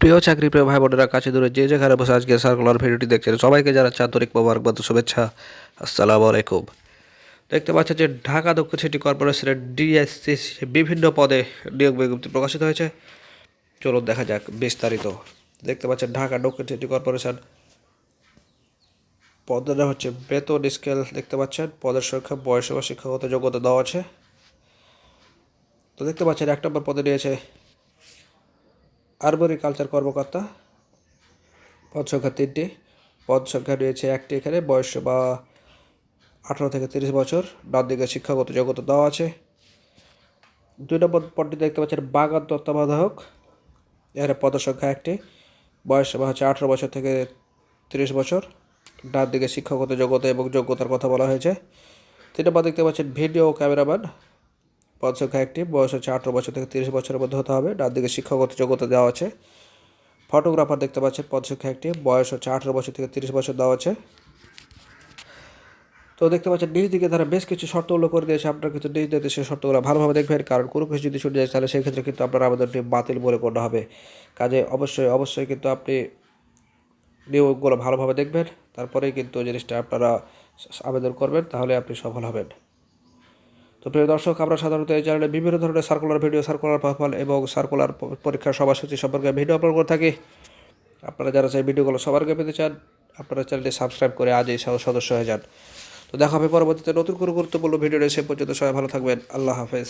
প্রিয় চাকরি, প্রিয় ভাই বোনেরা কাছে দূরে যে যেখানে বসে আজকে সার্কুলার ভিডিওটি দেখছেন, সবাইকে যারা চান্তরিক মোবারকবাদ, শুভেচ্ছা, আসসালামু আলাইকুম। দেখতে পাচ্ছেন যে ঢাকা দক্ষিণ সিটি কর্পোরেশনের ডিএসসি বিভিন্ন পদে নিয়োগ বিজ্ঞপ্তি প্রকাশিত হয়েছে। চলুন দেখা যাক বিস্তারিত। দেখতে পাচ্ছেন ঢাকা দক্ষিণ সিটি কর্পোরেশন পদটা হচ্ছে বেতন স্কেল। দেখতে পাচ্ছেন পদের সংখ্যা, বয়স বা শিক্ষাগত যোগ্যতা দেওয়া আছে। তো দেখতে পাচ্ছেন এক নম্বর পদে নিয়েছে আরবরিকালচার কর্মকর্তা, পদ সংখ্যা তিনটি। পদ সংখ্যা রয়েছে একটি এখানে, বয়স বা আঠারো থেকে তিরিশ বছর। ডান দিকে শিক্ষাগত যোগ্যতা দেওয়া আছে। দুই নম্বর পদটি দেখতে পাচ্ছেন বাগান তত্ত্বাবধায়ক। এখানে পদ সংখ্যা একটি, বয়স বা হচ্ছে আঠারো বছর থেকে তিরিশ বছর। ডান দিকে শিক্ষাগত যোগ্যতা এবং যোগ্যতার কথা বলা হয়েছে। তিন নম্বর দেখতে পাচ্ছেন ভিডিও ক্যামেরাম্যান। পদ সংখ্যা একটি, বয়স হচ্ছে আঠারো বছর থেকে তিরিশ বছরের মধ্যে হতে হবে। ডান দিকে শিক্ষাগত যোগ্যতা দেওয়া আছে। ফটোগ্রাফার দেখতে পাচ্ছেন, পদ সংখ্যা একটি, বয়স হচ্ছে আঠারো বছর থেকে তিরিশ বছর দেওয়া আছে। তো দেখতে পাচ্ছেন, নিজ দিকে তারা বেশ কিছু শর্ত উল্লেখ করে দিয়েছে। আপনার কিছু নিজ সেই শর্তগুলো ভালোভাবে দেখবেন। কারণ কোনো কিছু যদি শুনে যায়, তাহলে সেই ক্ষেত্রে কিন্তু আপনার আবেদনটি বাতিল বলে গণ্য হবে। কাজে অবশ্যই অবশ্যই কিন্তু আপনি নিয়োগগুলো ভালোভাবে দেখবেন। তারপরেই কিন্তু জিনিসটা আপনারা আবেদন করবেন, তাহলে আপনি সফল হবেন। তো প্রিয় দর্শক, আমরা সাধারণত এই চ্যানেলে বিভিন্ন ধরনের সার্কুলার ভিডিও সার্কুলার ফলাফল এবং সার্কুলার পরীক্ষার সভাসূচি সম্পর্কে ভিডিও আপলোড করে থাকি। আপনারা যারা সেই ভিডিওগুলো সবার আগে পেতে চান, আপনারা চ্যানেলটি সাবস্ক্রাইব করে আজই সহ- সদস্য হয়ে যান। তো দেখা হবে পরবর্তীতে নতুন কোনো গুরুত্বপূর্ণ ভিডিও সে পর্যন্ত সবাই ভালো থাকবেন। আল্লাহ হাফেজ।